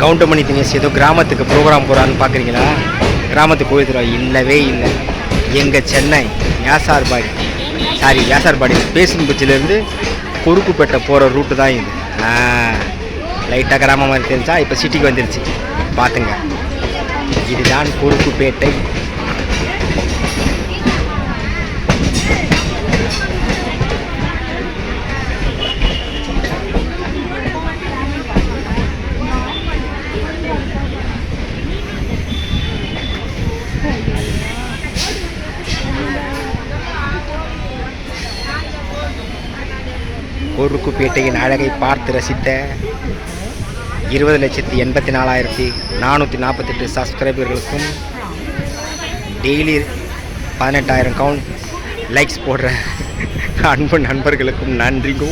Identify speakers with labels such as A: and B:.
A: கவுண்டமணி தினேஷ் ஏதோ கிராமத்துக்கு ப்ரோக்ராம் போகிறான்னு பார்க்குறீங்களா கிராமத்துக்கு கோயில் திருவிழா இல்லவே இல்லை. எங்கள் சென்னை வியாசார்பாடி சாரி வியாசார்பாடி பேசும்புச்சிலேருந்து குறுக்குப்பேட்டை போகிற ரூட்டு தான் இது. லைட்டாக கிராமமாக இருந்துச்சா இப்போ சிட்டிக்கு வந்துருச்சு. பார்த்துங்க இதுதான் குறுக்குப்பேட்டை. குறுக்குப்பேட்டையின் அழகை பார்த்து ரசித்த இருபது லட்சத்தி எண்பத்தி நாலாயிரத்தி நானூற்றி நாற்பத்தெட்டு சப்ஸ்கிரைபர்களுக்கும் டெய்லி பதினெட்டாயிரம் கவுண்ட் லைக்ஸ் போடுற அன்பு நண்பர்களுக்கும் நன்றிங்கோ